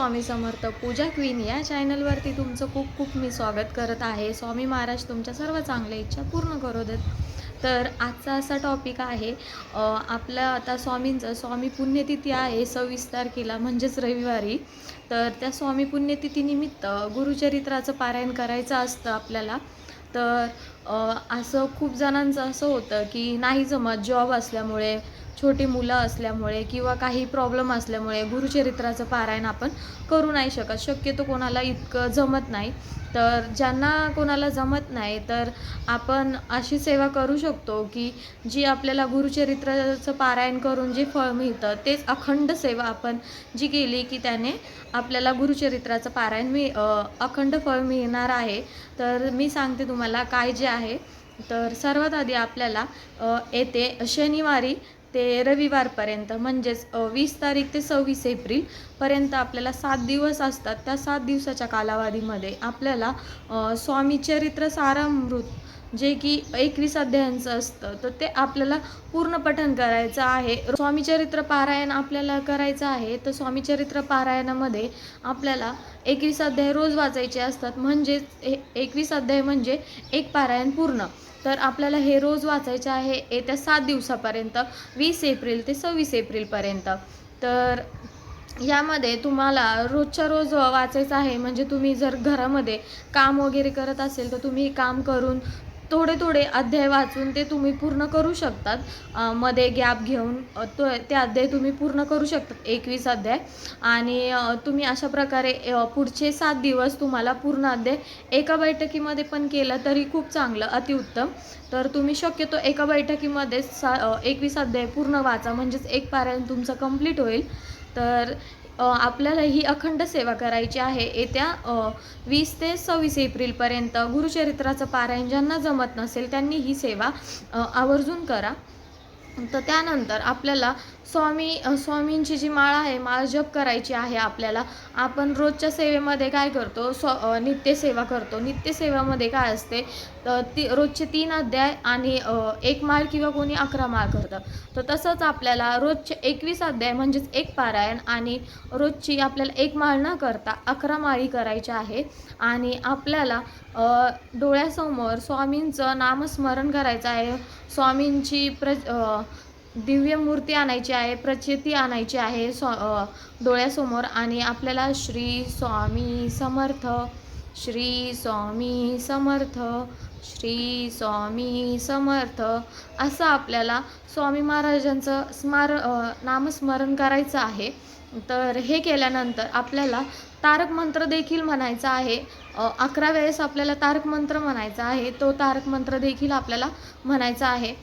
स्वामी समर्थ पूजा queen या चॅनलवरती तुमचं खूप खूप मी स्वागत करत आहे. स्वामी महाराज तुमच्या सर्व चांगल्या इच्छा पूर्ण करू देत. तर आजचा असा टॉपिक आहे आपलं आता स्वामींचं स्वामी पुण्यतिथी आहे सव्वीस तारखेला म्हणजेच रविवारी. तर त्या स्वामी पुण्यतिथीनिमित्त गुरुचरित्राचं पारायण करायचं असतं आपल्याला. तर असं खूप जणांचं असं होतं की नाही जमत जॉब असल्यामुळे छोटी मुलं असल्यामुळे किंवा काही प्रॉब्लेम असल्यामुळे गुरुचरित्राचं पारायण आपण करू नाही शकत. शक्यतो कोणाला इतकं जमत नाही. तर ज्यांना कोणाला जमत नाही तर आपण अशी सेवा करू शकतो की जी आपल्याला गुरुचरित्राचं पारायण करून जे फळ मिळतं तेच अखंड सेवा आपण जी केली की त्याने आपल्याला गुरुचरित्राचं पारायण मिळ अखंड फळ मिळणार आहे. तर मी सांगते तुम्हाला काय जे आहे. तर सर्वात आधी आपल्याला येते शनिवारी ते रविवारपर्यंत म्हणजेच वीस तारीख ते सव्वीस एप्रिलपर्यंत आपल्याला सात दिवस असतात. त्या सात दिवसाच्या कालावधीमध्ये आपल्याला स्वामीचरित्र स्वामी चरित्र सारामृत जे की एकवीस अध्यायांचं असतं तर ते आपल्याला पूर्ण पठण करायचं आहे. स्वामीचरित्र पारायण आपल्याला करायचं आहे तर स्वामीचरित्र पारायणामध्ये आपल्याला एकवीस अध्याय रोज वाचायचे असतात. म्हणजेच हे एकवीस अध्याय म्हणजे एक पारायण पूर्ण. तर आपल्याला हे रोज वाचायचे आहे येत्या सात दिवसापर्यंत वीस एप्रिल ते सव्वीस एप्रिलपर्यंत. तर यामध्ये तुम्हाला रोजच्या रोज वाचायचं आहे म्हणजे तुम्ही जर घरामध्ये काम वगैरे करत असेल तर तुम्ही काम करून थोडे थोडे अध्याय वाचून ते तुम्ही पूर्ण करू शकतात. मध्ये गॅप घेऊन तो ते अध्याय तुम्ही पूर्ण करू शकतात एकवीस अध्याय. आणि तुम्ही अशा प्रकारे पुढचे सात दिवस तुम्हाला पूर्ण अध्याय एका बैठकीमध्ये पण केलं तरी खूप चांगलं अतिउत्तम. तर तुम्ही शक्यतो एका बैठकीमध्ये सा एकवीस अध्याय पूर्ण वाचा म्हणजेच एक पारायण तुमचं कंप्लीट होईल. तर आपल्याला ही अखंड सेवा करायची आहे. येत्या वीस ते सव्वीस एप्रिलपर्यंत गुरुचरित्राचं पारायण ज्यांना जमत नसेल त्यांनी ही सेवा आवर्जून करा. तर त्यानंतर आपल्याला स्वामी स्वामींची जी माळ आहे माळ जप करायची आहे आपल्याला आपण रोजच्या सेवेमध्ये काय करतो? स्व नित्यसेवा करतो. नित्यसेवामध्ये काय असते? तर ती रोजचे तीन अध्याय आणि एक माळ किंवा कोणी अकरा माळ करतं. तर तसंच आपल्याला रोजचे एकवीस अध्याय म्हणजेच एक पारायण आणि रोजची आपल्याला एक माळ न करता अकरा माळी करायच्या आहे आणि आपल्याला डोळ्यासमोर स्वामींचं नामस्मरण करायचं आहे. स्वामींची प्र दिव्य मूर्ती आणायची आहे प्रचिती आणायची आहे स्व डोळ्यासमोर आणि आपल्याला श्री स्वामी समर्थ श्री स्वामी समर्थ श्री स्वामी समर्थ असं आपल्याला स्वामी महाराजांचं स्मार नामस्मरण करायचं आहे. तर हे केल्यानंतर आपल्याला तारक मंत्र देखील म्हणायचा आहे. अकरा वेळेस आपल्याला तारक मंत्र म्हणायचा आहे. तो तारक मंत्र देखील आपल्याला म्हणायचा आहे.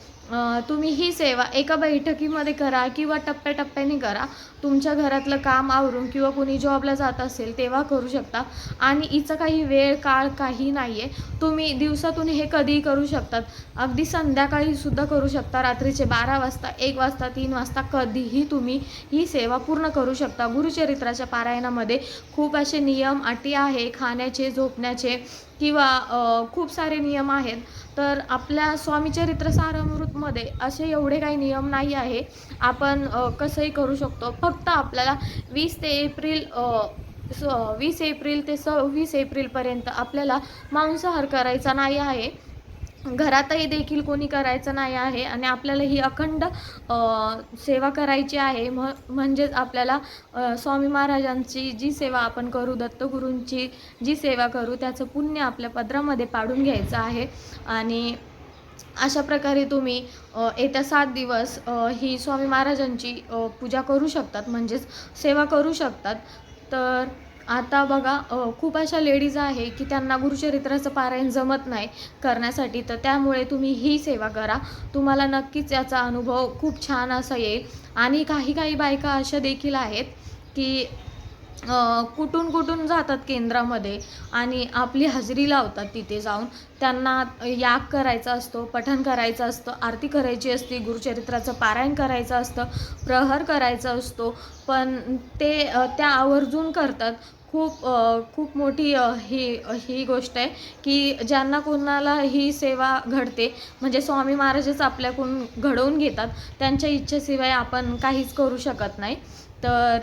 तुम्ही ही सेवा एका बैठकीमध्ये करा किंवा टप्प्याटप्प्याने करा. तुमच्या घरातलं काम आवरून किंवा कुणी जॉबला जात असेल तेव्हा करू शकता. आणि हिचं काही वेळ काळ काही नाही आहे तुम्ही दिवसातून हे कधीही करू शकतात. अगदी संध्याकाळीसुद्धा करू शकता. रात्रीचे बारा वाजता एक वाजता तीन वाजता कधीही तुम्ही ही सेवा पूर्ण करू शकता. गुरुचरित्राच्या पारायणामध्ये खूप असे नियम अटी आहे. खाण्याचे झोपण्याचे किंवा खूप सारे नियम आहेत तर आपल्या स्वामीचरित्र सारामृतमध्ये असे एवढे काही नियम नाही आहे. आपण कसंही करू शकतो. फक्त आपल्याला वीस ते एप्रिल स वीस एप्रिल ते सव्वीस एप्रिलपर्यंत आपल्याला मांसाहार करायचा नाही आहे. घरातही देखील कोणी करायचं नाही आहे आणि आपल्याला ही अखंड सेवा करायची आहे. म्ह म्हणजेच आपल्याला स्वामी महाराजांची जी सेवा आपण करू दत्तगुरूंची जी सेवा करू त्याचं पुण्य आपल्या पदरामध्ये पाडून घ्यायचं आहे. आणि अशा प्रकारे तुम्ही येत्या सात दिवस ही स्वामी महाराजांची पूजा करू शकतात. म्हणजेच सेवा करू शकतात. तर आता बघा खूप अशा लेडीज आहे की त्यांना गुरुचरित्राचं पारायण जमत नाही करण्यासाठी. तर त्यामुळे तुम्ही ही सेवा करा. तुम्हाला नक्कीच याचा अनुभव खूप छान असा येईल. आणि काही काही बायका अशा देखील आहेत की कुठून कुठून जातात केंद्रामध्ये आणि आपली हजेरी लावतात तिथे जाऊन. त्यांना याग करायचा असतो पठण करायचं असतं आरती करायची असते गुरुचरित्राचं पारायण करायचं असतं प्रहर करायचा असतो. पण ते त्या आवर्जून करतात. खूप खूप मोठी ही ही गोष्ट आहे की ज्यांना कोणाला ही सेवा घडते म्हणजे स्वामी महाराजच आपल्याकडून घडवून घेतात. त्यांच्या इच्छेशिवाय आपण काहीच करू शकत नाही. तर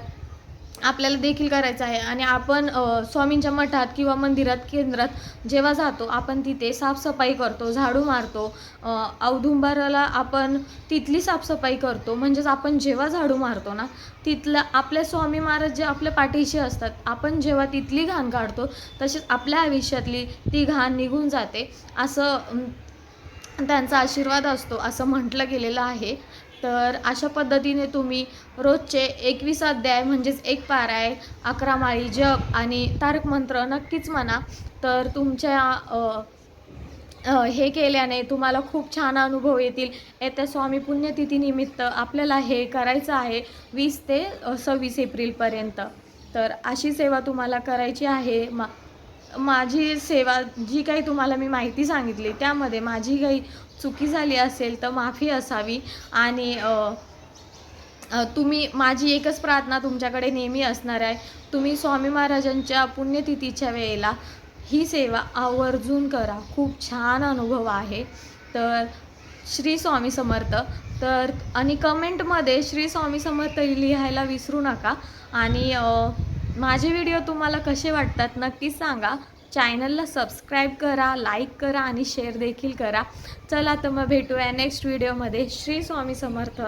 आपल्याला देखील करायचं आहे. आणि आपण स्वामींच्या मठात किंवा मंदिरात केंद्रात जेव्हा जातो आपण तिथे साफसफाई करतो झाडू मारतो. औदुंबराला आपण तिथली साफसफाई करतो. म्हणजेच आपण जेव्हा झाडू मारतो ना तिथलं आपले स्वामी महाराज जे आपल्या पाठीशी असतात आपण जेव्हा तिथली घाण काढतो तसेच आपल्या आयुष्यातली ती घाण निघून जाते. असं त्यांचा आशीर्वाद असतो असं म्हटलं गेलेलं आहे. तर अशा पद्धतीने तुम्ही रोजचे एकवीस अध्याय म्हणजेच एक पाराय अकरा माळी जप आणि तारक मंत्र नक्कीच म्हणा. तर तुमच्या हे केल्याने तुम्हाला खूप छान अनुभव येतील. येत्या स्वामी पुण्यतिथीनिमित्त आपल्याला हे करायचं आहे वीस ते सव्वीस एप्रिलपर्यंत. तर अशी सेवा तुम्हाला करायची आहे. मा माझी सेवा जी काही तुम्हाला मी माहिती सांगितली त्यामध्ये माझी काही चुकी झाली असेल तर माफी असावी आणि तुम्ही माझी एकच प्रार्थना तुमच्याकडे नेहमी असणार आहे. तुम्ही स्वामी महाराजांच्या पुण्यतिथीच्या वेळेला ही सेवा आवर्जून करा. खूप छान अनुभव आहे. तर श्री स्वामी समर्थ. तर आणि कमेंटमध्ये श्री स्वामी समर्थ लिहायला विसरू नका. आणि माझे व्हिडिओ तुम्हाला कसे वाटतात नक्की सांगा. चॅनलला सबस्क्राईब करा लाईक करा आणि शेअर देखील करा. चला तर मग भेटूया नेक्स्ट व्हिडिओमध्ये श्री स्वामी समर्थ.